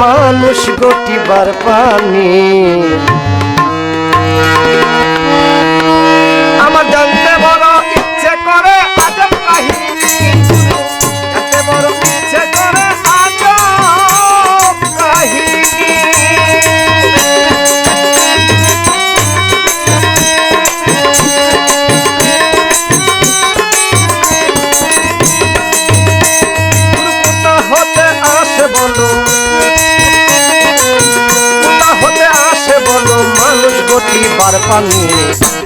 মানুষ গোটিবার পানি। পানি।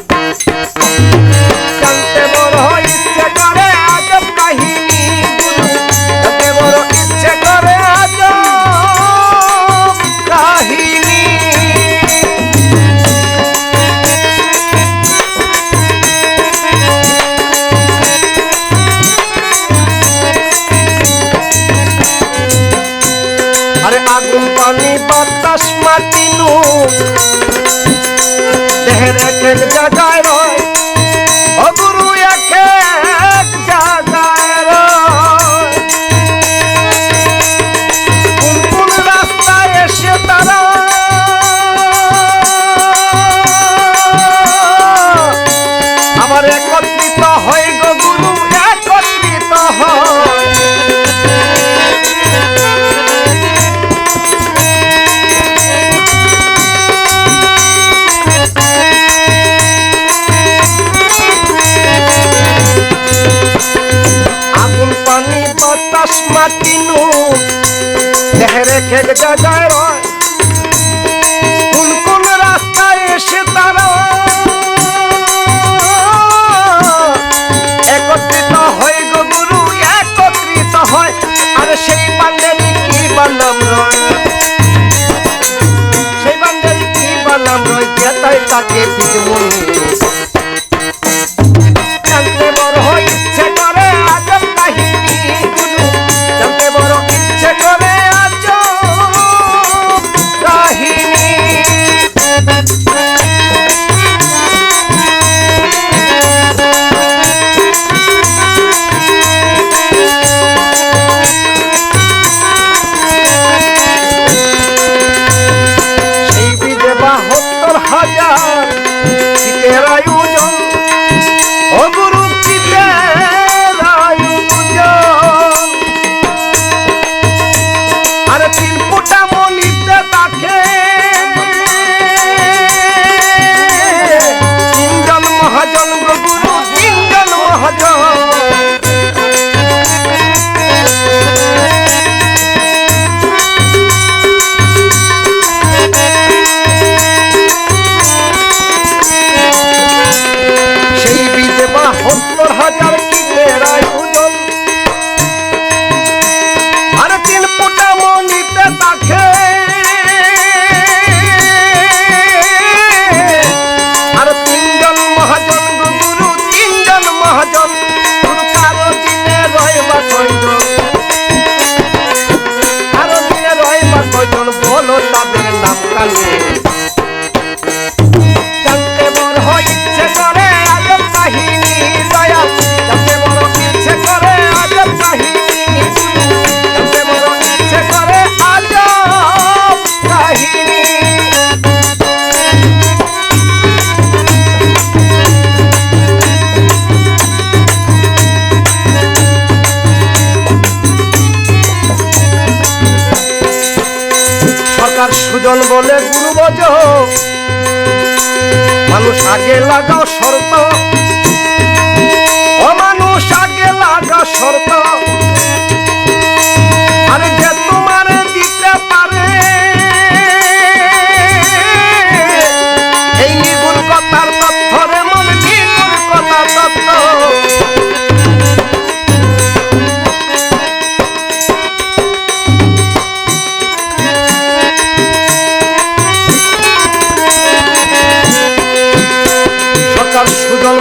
রাখেন জাগায় দিনু। দেহরে খেক যায় রয়। কোন কোন রাস্তায় এসে তারা একত্রিত হয় গো গুরু, একত্রিত হয়। আর সেই পান্ডারি কি বললাম রয়? সেই পান্ডারি কি বললাম রয়? তাই তাকে পিছমুন हया trabalho. কাজ মানুষ আগে লাগাও শর্ত। অমানুষ আগে লাগা